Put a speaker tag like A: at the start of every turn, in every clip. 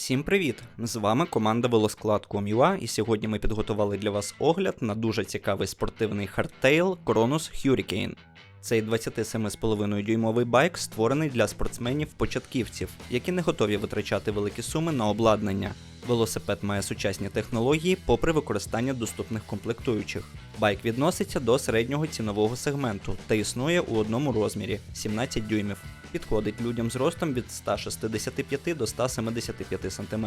A: Всім привіт! З вами команда Велосклад.com.ua і сьогодні ми підготували для вас огляд на дуже цікавий спортивний хардтейл Kronos Hurricane. Цей 27,5 дюймовий байк створений для спортсменів-початківців, які не готові витрачати великі суми на обладнання. Велосипед має сучасні технології попри використання доступних комплектуючих. Байк відноситься до середнього цінового сегменту та існує у одному розмірі 17 дюймів. Підходить людям з ростом від 165 до 175 см.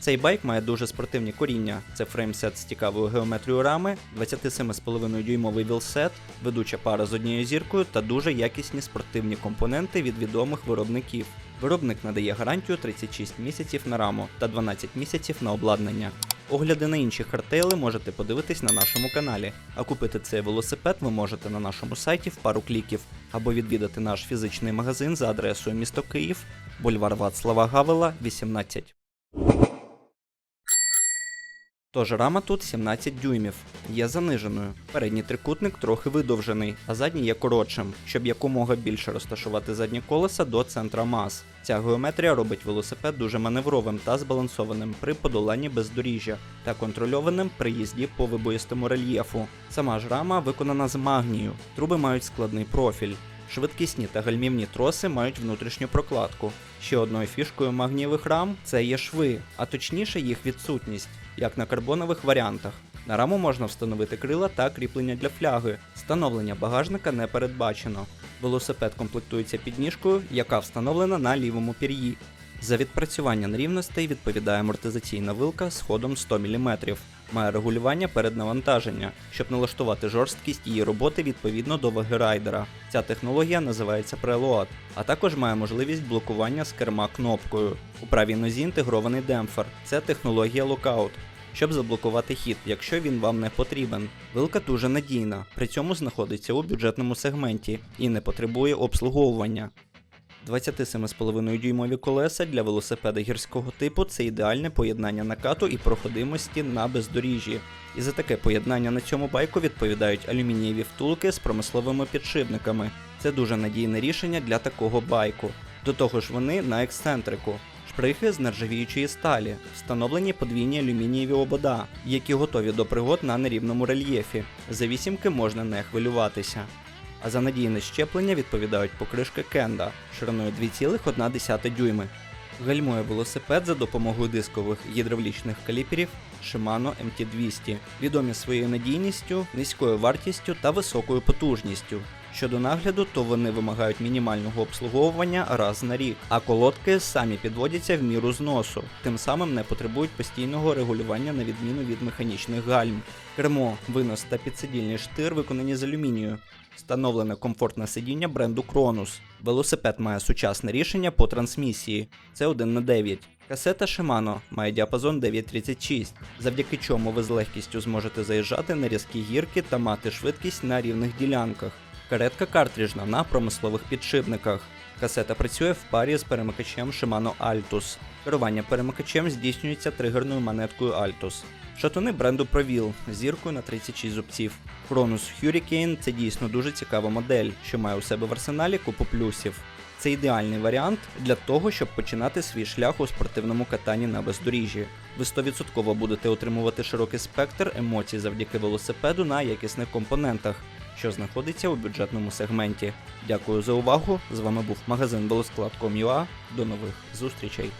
A: Цей байк має дуже спортивні коріння. Це фреймсет з цікавою геометрією рами, 27,5 дюймовий вілсет, ведуча пара з однією зіркою та дуже якісні спортивні компоненти від відомих виробників. Виробник надає гарантію 36 місяців на раму та 12 місяців на обладнання. Огляди на інші хардтейли можете подивитись на нашому каналі, а купити цей велосипед ви можете на нашому сайті в пару кліків або відвідати наш фізичний магазин за адресою місто Київ, бульвар Вацлава Гавела, 18. Тож рама тут 17 дюймів, є заниженою. Передній трикутник трохи видовжений, а задній є коротшим, щоб якомога більше розташувати задні колеса до центра мас. Ця геометрія робить велосипед дуже маневровим та збалансованим при подоланні бездоріжжя та контрольованим при їзді по вибоїстому рельєфу. Сама ж рама виконана з магнію, труби мають складний профіль. Швидкісні та гальмівні троси мають внутрішню прокладку. Ще одною фішкою магнієвих рам це є шви, а точніше їх відсутність, як на карбонових варіантах. На раму можна встановити крила та кріплення для фляги. Встановлення багажника не передбачено. Велосипед комплектується підніжкою, яка встановлена на лівому пір'ї. За відпрацювання нерівностей відповідає амортизаційна вилка з ходом 100 мм. Має регулювання переднавантаження, щоб налаштувати жорсткість її роботи відповідно до ваги райдера. Ця технологія називається Preload, а також має можливість блокування з керма кнопкою. У правій нозі інтегрований демпфер. Це технологія Lockout, щоб заблокувати хід, якщо він вам не потрібен. Вилка дуже надійна, при цьому знаходиться у бюджетному сегменті і не потребує обслуговування. 27,5 дюймові колеса для велосипеда гірського типу це ідеальне поєднання накату і проходимості на бездоріжжі. І за таке поєднання на цьому байку відповідають алюмінієві втулки з промисловими підшипниками. Це дуже надійне рішення для такого байку. До того ж вони на ексцентрику. Шприхи з нержавіючої сталі, встановлені подвійні алюмінієві обода, які готові до пригод на нерівному рельєфі. За вісімки можна не хвилюватися. А за надійне щеплення відповідають покришки Кенда шириною 2,1 дюйми. Гальмує велосипед за допомогою дискових гідравлічних каліперів Shimano MT200, відомі своєю надійністю, низькою вартістю та високою потужністю. Щодо нагляду, то вони вимагають мінімального обслуговування раз на рік, а колодки самі підводяться в міру зносу, тим самим не потребують постійного регулювання на відміну від механічних гальм. Кермо, винос та підсидільний штир виконані з алюмінію. Встановлене комфортне сидіння бренду Кронус. Велосипед має сучасне рішення по трансмісії. Це 1 на 9. Касета Shimano має діапазон 9.36, завдяки чому ви з легкістю зможете заїжджати на різкі гірки та мати швидкість на рівних ділянках. Каретка картриджна на промислових підшипниках. Касета працює в парі з перемикачем Shimano Altus. Керування перемикачем здійснюється тригерною монеткою Altus. Шатуни бренду з зіркою на 36 зубців. Chronus Hurricane це дійсно дуже цікава модель, що має у себе в арсеналі купу плюсів. Це ідеальний варіант для того, щоб починати свій шлях у спортивному катанні на бездоріжжі. Ви 100% будете отримувати широкий спектр емоцій завдяки велосипеду на якісних компонентах, що знаходиться у бюджетному сегменті. Дякую за увагу! З вами був магазин Велосклад.com.ua. До нових зустрічей!